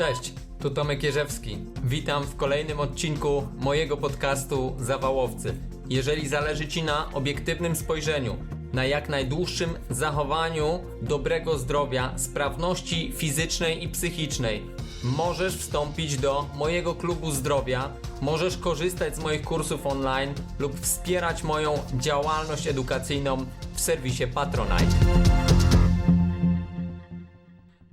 Cześć, tu Tomek Jerzewski. Witam w kolejnym odcinku mojego podcastu Zawałowcy. Jeżeli zależy Ci na obiektywnym spojrzeniu, na jak najdłuższym zachowaniu dobrego zdrowia, sprawności fizycznej i psychicznej, możesz wstąpić do mojego klubu zdrowia, możesz korzystać z moich kursów online lub wspierać moją działalność edukacyjną w serwisie Patronite.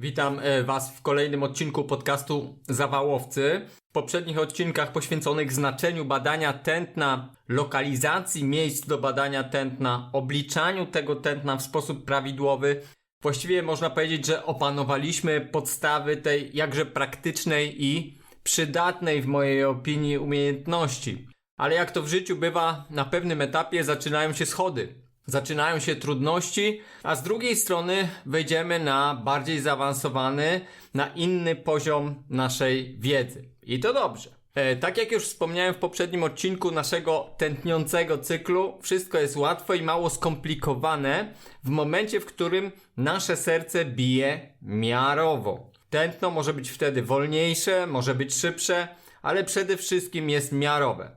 Witam e, Was w kolejnym odcinku podcastu Zawałowcy. W poprzednich odcinkach poświęconych znaczeniu badania tętna, lokalizacji miejsc do badania tętna, obliczaniu tego tętna w sposób prawidłowy, właściwie można powiedzieć, że opanowaliśmy podstawy tej jakże praktycznej i przydatnej w mojej opinii umiejętności. Ale jak to w życiu bywa, na pewnym etapie zaczynają się schody zaczynają się trudności, a z drugiej strony wejdziemy na bardziej zaawansowany, na inny poziom naszej wiedzy. I to dobrze. E, tak jak już wspomniałem w poprzednim odcinku naszego tętniącego cyklu, wszystko jest łatwo i mało skomplikowane w momencie, w którym nasze serce bije miarowo. Tętno może być wtedy wolniejsze, może być szybsze, ale przede wszystkim jest miarowe.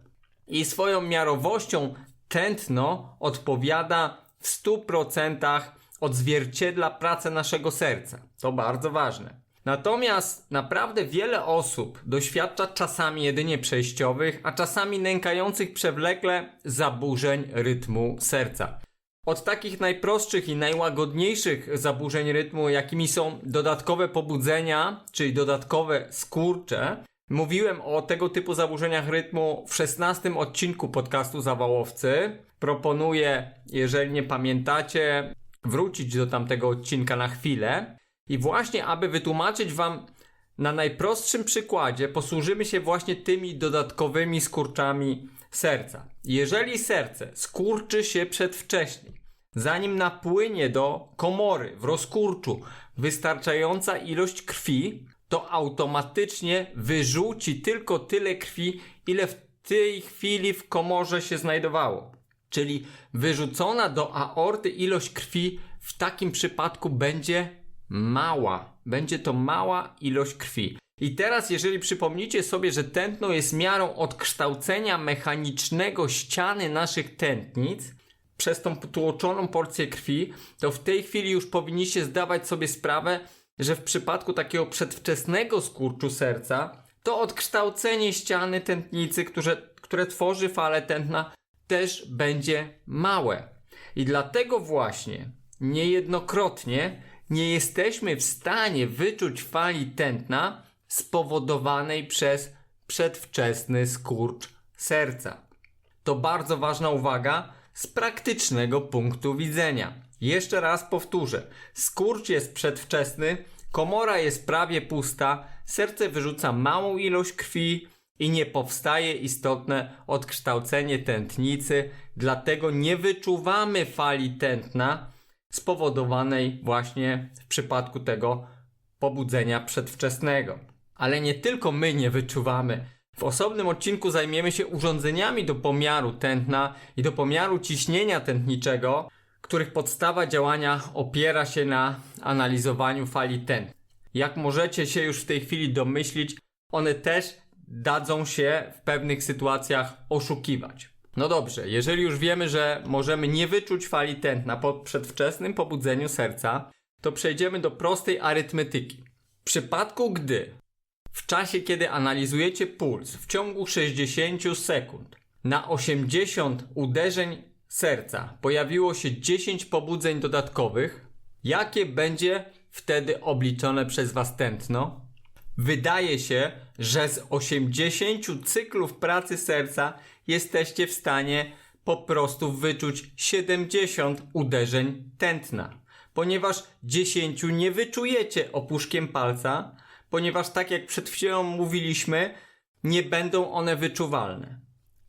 I swoją miarowością tętno odpowiada w 100% odzwierciedla pracę naszego serca. To bardzo ważne. Natomiast naprawdę wiele osób doświadcza czasami jedynie przejściowych, a czasami nękających przewlekle zaburzeń rytmu serca. Od takich najprostszych i najłagodniejszych zaburzeń rytmu, jakimi są dodatkowe pobudzenia, czyli dodatkowe skurcze, Mówiłem o tego typu zaburzeniach rytmu w 16 odcinku podcastu Zawałowcy. Proponuję, jeżeli nie pamiętacie, wrócić do tamtego odcinka na chwilę. I właśnie, aby wytłumaczyć Wam na najprostszym przykładzie, posłużymy się właśnie tymi dodatkowymi skurczami serca. Jeżeli serce skurczy się przedwcześnie, zanim napłynie do komory w rozkurczu wystarczająca ilość krwi, to automatycznie wyrzuci tylko tyle krwi, ile w tej chwili w komorze się znajdowało. Czyli wyrzucona do aorty ilość krwi w takim przypadku będzie mała. Będzie to mała ilość krwi. I teraz, jeżeli przypomnicie sobie, że tętno jest miarą odkształcenia mechanicznego ściany naszych tętnic, przez tą potłoczoną porcję krwi, to w tej chwili już powinniście zdawać sobie sprawę, że w przypadku takiego przedwczesnego skurczu serca, to odkształcenie ściany tętnicy, które, które tworzy falę tętna, też będzie małe. I dlatego właśnie niejednokrotnie nie jesteśmy w stanie wyczuć fali tętna spowodowanej przez przedwczesny skurcz serca. To bardzo ważna uwaga z praktycznego punktu widzenia. Jeszcze raz powtórzę. Skurcz jest przedwczesny, komora jest prawie pusta, serce wyrzuca małą ilość krwi i nie powstaje istotne odkształcenie tętnicy, dlatego nie wyczuwamy fali tętna spowodowanej właśnie w przypadku tego pobudzenia przedwczesnego. Ale nie tylko my nie wyczuwamy. W osobnym odcinku zajmiemy się urządzeniami do pomiaru tętna i do pomiaru ciśnienia tętniczego, których podstawa działania opiera się na analizowaniu fali ten. Jak możecie się już w tej chwili domyślić, one też dadzą się w pewnych sytuacjach oszukiwać. No dobrze, jeżeli już wiemy, że możemy nie wyczuć fali tętna po przedwczesnym pobudzeniu serca, to przejdziemy do prostej arytmetyki. W przypadku gdy w czasie, kiedy analizujecie puls w ciągu 60 sekund na 80 uderzeń serca pojawiło się 10 pobudzeń dodatkowych, jakie będzie wtedy obliczone przez Was tętno? Wydaje się, że z 80 cyklów pracy serca jesteście w stanie po prostu wyczuć 70 uderzeń tętna, ponieważ 10 nie wyczujecie opuszkiem palca, ponieważ tak jak przed chwilą mówiliśmy, nie będą one wyczuwalne.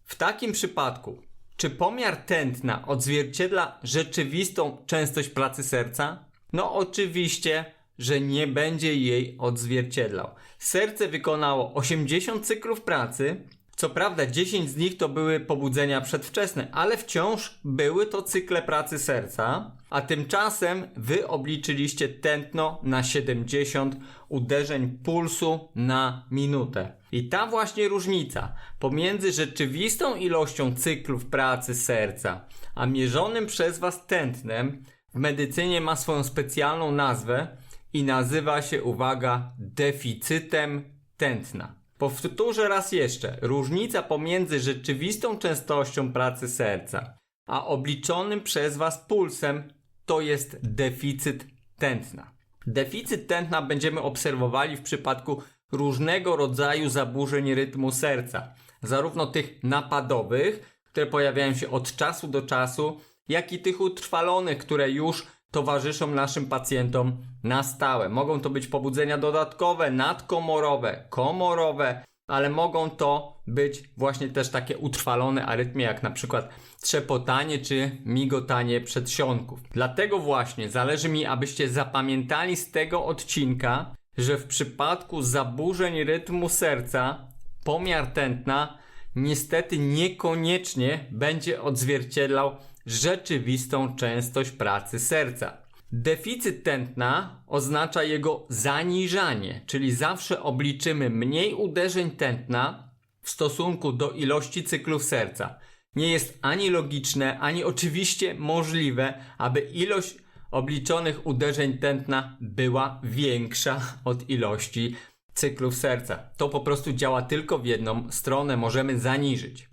W takim przypadku czy pomiar tętna odzwierciedla rzeczywistą częstość pracy serca? No oczywiście, że nie będzie jej odzwierciedlał. Serce wykonało 80 cyklów pracy, Co prawda 10 z nich to były pobudzenia przedwczesne, ale wciąż były to cykle pracy serca, a tymczasem wy obliczyliście tętno na 70 uderzeń pulsu na minutę. I ta właśnie różnica pomiędzy rzeczywistą ilością cyklów pracy serca, a mierzonym przez was tętnem w medycynie ma swoją specjalną nazwę i nazywa się, uwaga, deficytem tętna. Powtórzę raz jeszcze. Różnica pomiędzy rzeczywistą częstością pracy serca a obliczonym przez Was pulsem to jest deficyt tętna. Deficyt tętna będziemy obserwowali w przypadku różnego rodzaju zaburzeń rytmu serca, zarówno tych napadowych, które pojawiają się od czasu do czasu, jak i tych utrwalonych, które już towarzyszą naszym pacjentom na stałe. Mogą to być pobudzenia dodatkowe, nadkomorowe, komorowe, ale mogą to być właśnie też takie utrwalone arytmie, jak na przykład trzepotanie czy migotanie przedsionków. Dlatego właśnie zależy mi, abyście zapamiętali z tego odcinka, że w przypadku zaburzeń rytmu serca pomiar tętna niestety niekoniecznie będzie odzwierciedlał rzeczywistą częstość pracy serca. Deficyt tętna oznacza jego zaniżanie, czyli zawsze obliczymy mniej uderzeń tętna w stosunku do ilości cyklów serca. Nie jest ani logiczne, ani oczywiście możliwe, aby ilość obliczonych uderzeń tętna była większa od ilości cyklów serca. To po prostu działa tylko w jedną stronę, możemy zaniżyć.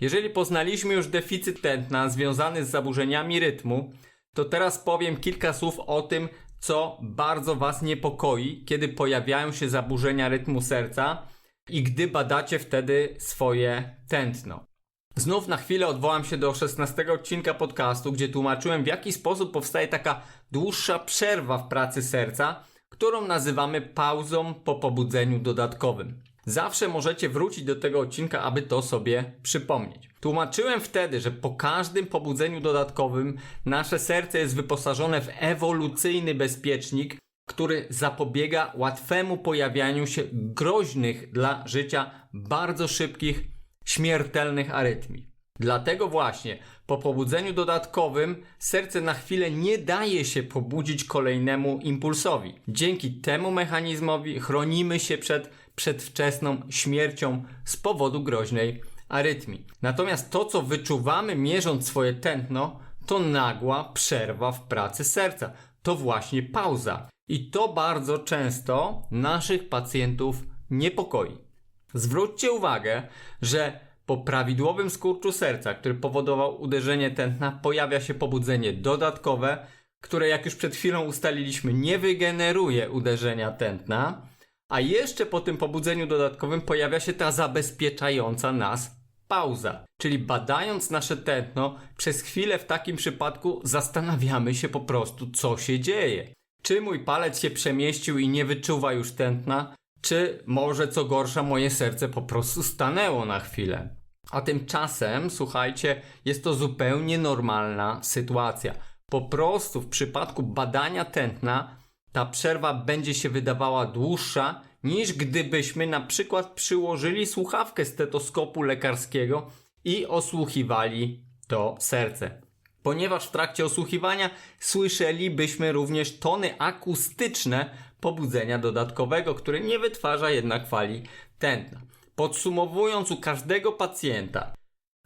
Jeżeli poznaliśmy już deficyt tętna związany z zaburzeniami rytmu, to teraz powiem kilka słów o tym, co bardzo Was niepokoi, kiedy pojawiają się zaburzenia rytmu serca i gdy badacie wtedy swoje tętno. Znów na chwilę odwołam się do 16 odcinka podcastu, gdzie tłumaczyłem w jaki sposób powstaje taka dłuższa przerwa w pracy serca, którą nazywamy pauzą po pobudzeniu dodatkowym. Zawsze możecie wrócić do tego odcinka, aby to sobie przypomnieć. Tłumaczyłem wtedy, że po każdym pobudzeniu dodatkowym nasze serce jest wyposażone w ewolucyjny bezpiecznik, który zapobiega łatwemu pojawianiu się groźnych dla życia bardzo szybkich, śmiertelnych arytmii. Dlatego właśnie po pobudzeniu dodatkowym serce na chwilę nie daje się pobudzić kolejnemu impulsowi. Dzięki temu mechanizmowi chronimy się przed przedwczesną śmiercią z powodu groźnej arytmii. Natomiast to, co wyczuwamy mierząc swoje tętno, to nagła przerwa w pracy serca. To właśnie pauza. I to bardzo często naszych pacjentów niepokoi. Zwróćcie uwagę, że po prawidłowym skurczu serca, który powodował uderzenie tętna, pojawia się pobudzenie dodatkowe, które jak już przed chwilą ustaliliśmy, nie wygeneruje uderzenia tętna, a jeszcze po tym pobudzeniu dodatkowym pojawia się ta zabezpieczająca nas pauza. Czyli badając nasze tętno, przez chwilę w takim przypadku zastanawiamy się po prostu, co się dzieje. Czy mój palec się przemieścił i nie wyczuwa już tętna, czy może co gorsza moje serce po prostu stanęło na chwilę. A tymczasem, słuchajcie, jest to zupełnie normalna sytuacja. Po prostu w przypadku badania tętna ta przerwa będzie się wydawała dłuższa niż gdybyśmy na przykład przyłożyli słuchawkę stetoskopu lekarskiego i osłuchiwali to serce. Ponieważ w trakcie osłuchiwania słyszelibyśmy również tony akustyczne pobudzenia dodatkowego, które nie wytwarza jednak fali tętna. Podsumowując u każdego pacjenta,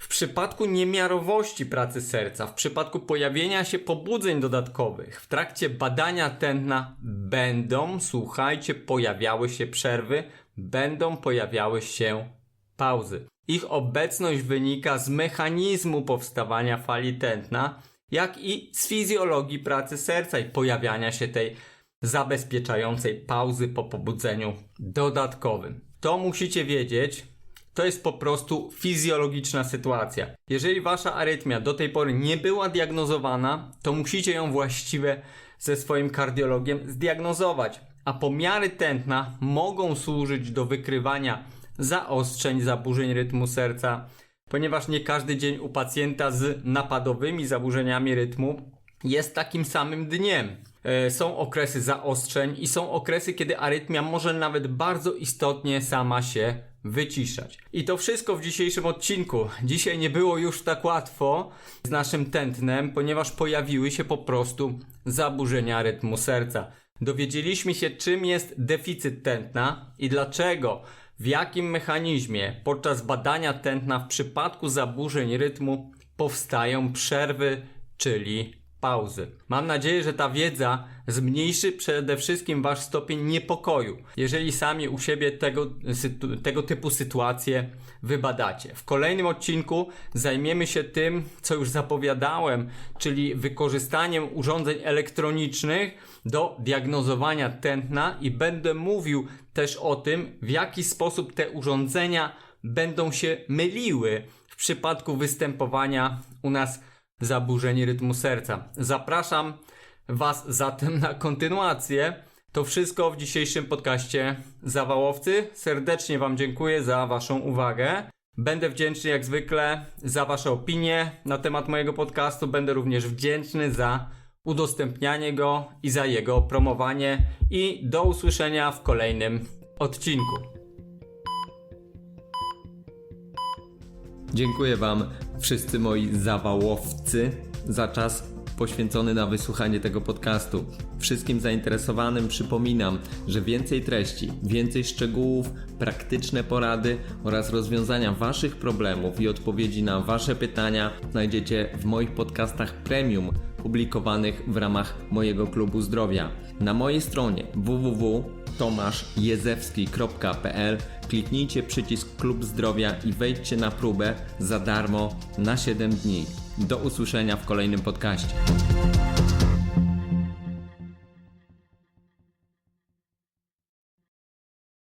w przypadku niemiarowości pracy serca, w przypadku pojawienia się pobudzeń dodatkowych, w trakcie badania tętna będą, słuchajcie, pojawiały się przerwy, będą pojawiały się pauzy. Ich obecność wynika z mechanizmu powstawania fali tętna, jak i z fizjologii pracy serca i pojawiania się tej zabezpieczającej pauzy po pobudzeniu dodatkowym. To musicie wiedzieć, to jest po prostu fizjologiczna sytuacja. Jeżeli wasza arytmia do tej pory nie była diagnozowana, to musicie ją właściwie ze swoim kardiologiem zdiagnozować. A pomiary tętna mogą służyć do wykrywania zaostrzeń, zaburzeń rytmu serca, ponieważ nie każdy dzień u pacjenta z napadowymi zaburzeniami rytmu jest takim samym dniem. E, są okresy zaostrzeń i są okresy, kiedy arytmia może nawet bardzo istotnie sama się wyciszać. I to wszystko w dzisiejszym odcinku. Dzisiaj nie było już tak łatwo z naszym tętnem, ponieważ pojawiły się po prostu zaburzenia rytmu serca. Dowiedzieliśmy się, czym jest deficyt tętna i dlaczego, w jakim mechanizmie podczas badania tętna w przypadku zaburzeń rytmu powstają przerwy, czyli pauzy. Mam nadzieję, że ta wiedza zmniejszy przede wszystkim wasz stopień niepokoju, jeżeli sami u siebie tego, tego typu sytuacje wybadacie. W kolejnym odcinku zajmiemy się tym, co już zapowiadałem, czyli wykorzystaniem urządzeń elektronicznych do diagnozowania tętna i będę mówił też o tym, w jaki sposób te urządzenia będą się myliły w przypadku występowania u nas zaburzeń rytmu serca. Zapraszam Was zatem na kontynuację. To wszystko w dzisiejszym podcaście Zawałowcy. Serdecznie Wam dziękuję za Waszą uwagę. Będę wdzięczny jak zwykle za Wasze opinie na temat mojego podcastu. Będę również wdzięczny za udostępnianie go i za jego promowanie. I do usłyszenia w kolejnym odcinku. Dziękuję Wam, wszyscy moi zawałowcy, za czas poświęcony na wysłuchanie tego podcastu. Wszystkim zainteresowanym przypominam, że więcej treści, więcej szczegółów, praktyczne porady oraz rozwiązania Waszych problemów i odpowiedzi na Wasze pytania znajdziecie w moich podcastach premium publikowanych w ramach mojego klubu zdrowia. Na mojej stronie www.tomaszjezewski.pl kliknijcie przycisk Klub Zdrowia i wejdźcie na próbę za darmo na 7 dni. Do usłyszenia w kolejnym podcaście.